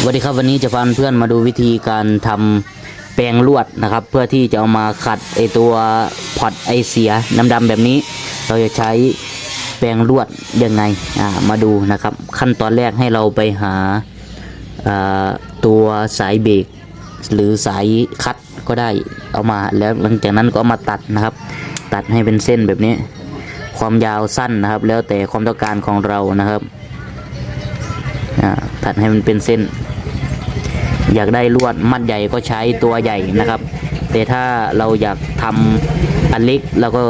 สวัสดีครับวันนี้จะพาเพื่อนมาดูวิธีการทำแปรงลวดนะครับ เพื่อที่จะเอามาขัดไอตัวพอดไอเสียดำๆแบบนี้ เราจะใช้แปรงลวดยังไงอ่ามาดูนะครับ ขั้นตอนแรกให้เราไปหาาตัวสายเบรกหรือสายคัดก็ได้เอามาแล้วหลังจากนั้นก็ามาตัดนะครับ ตัดให้เป็นเส้นแบบนี้ ความยาวสั้นนะครับ แล้วแต่ความต้องการของเรานะครับตัดให้มันเป็นเส้น อยากได้ลวดมัดใหญ่ก็ใช้ตัวใหญ่นะครับ แต่ถ้าเราอยากทำอันเล็กเราก็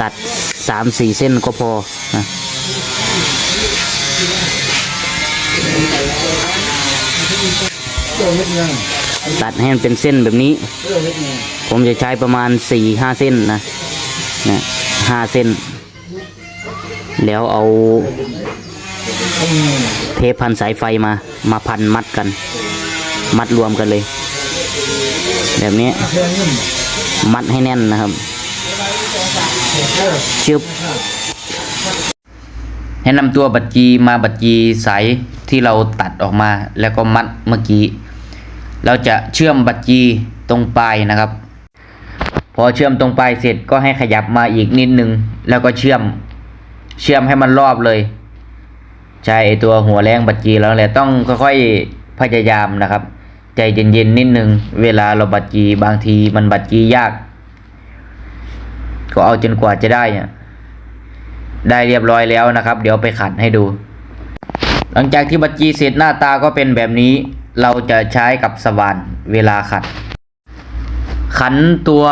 ตัด 3-4 เส้นก็พอนะตัดให้มันเป็นเส้นแบบนี้ ผมจะใช้ประมาณ4-5เส้นนะนะห้าเส้น แล้วเอาเทปพันสายไฟมา มาพันมัดกัน มัดรวมกันเลย แบบนี้ มัดให้แน่นนะครับชึบให้นำตัวบัตรจีมาบัตรจีสายที่เราตัดออกมาแล้วก็มัดเมื่อกี้ เราจะเชื่อมบัตรจีตรงปลายนะครับ พอเชื่อมตรงปลายเสร็จก็ให้ขยับมาอีกนิดนึง แล้วก็เชื่อม เชื่อมให้มันรอบเลย ใช่ตัวหัวแรงบัตรจีแล้วแหละต้องค่อยๆ พยายามนะครับ ใจเย็นๆนิดนึง เวลาเราบัตรจีบางทีมันบัตรจียาก ก็เอาจนกว่าจะได้เนี่ยได้เรียบร้อยแล้วนะครับ เดี๋ยวไปขัดให้ดู หลังจากที่บัตรจีเสร็จหน้าตาก็เป็นแบบนี้ เราจะใช้กับสว่านเวลาขัด ขันตัว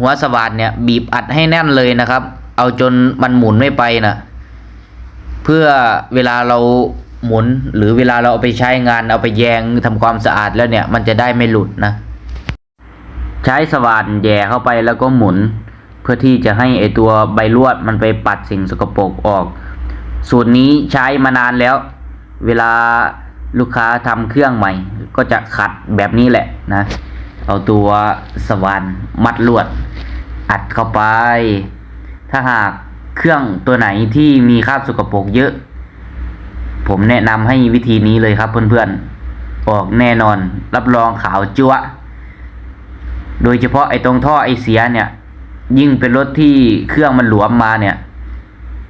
หัวสว่านเนี่ยบีบอัดให้แน่นเลยนะครับ เอาจนมันหมุนไม่ไปนะเพื่อเวลาเรา หมุน หรือเวลาเราเอาไปใช้งานเอาไปแยงทำความสะอาดแล้วเนี่ย มันจะได้ไม่หลุดนะ ใช้สว่านแย่เข้าไปแล้วก็หมุน เพื่อที่จะให้ไอตัวใบลวดมันไปปัดสิ่งสกปรกออก สูตรนี้ใช้มานานแล้ว เวลาลูกค้าทำเครื่องใหม่ ก็จะขัดแบบนี้แหละนะ เอาตัวสว่านมัดลวด อัดเข้าไป ถ้าหากเครื่องตัวไหนที่มีคราบสกปรกเยอะ ผมแนะนำให้วิธีนี้เลยครับเพื่อนๆ ออกแน่นอน รับรองขาวจั๊วโดยเฉพาะไอ้ตรงท่อไอเสียเนี่ย ยิ่งเป็นรถที่เครื่องมันหลวมมาเนี่ย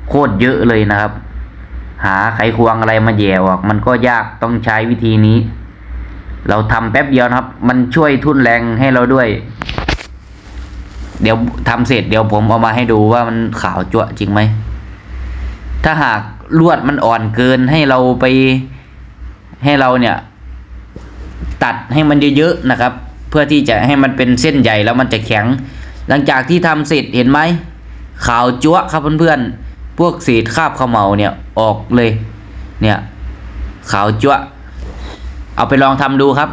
โคตรเยอะเลยนะครับ หาไขควงอะไรมาแย่ออก มันก็ยากต้องใช้วิธีนี้ เราทำแป๊บเดียวนะครับ มันช่วยทุ่นแรงให้เราด้วย เดี๋ยวทำเสร็จเดี๋ยวผมเอามาให้ดูว่ามันขาวจั่วจริงไหมถ้าหาก ลวดมันอ่อนเกินให้เราไปให้เราเนี่ย ตัดให้มันเยอะๆนะครับ เพื่อที่จะให้มันเป็นเส้นใหญ่แล้วมันจะแข็ง หลังจากที่ทำเสร็จเห็นไหมขาวจั๊วะครับเพื่อนๆพวกเศษคราบเขมเหลาเนี่ยออกเลย เนี่ยขาวจั๊วะเอาไปลองทำดูครับ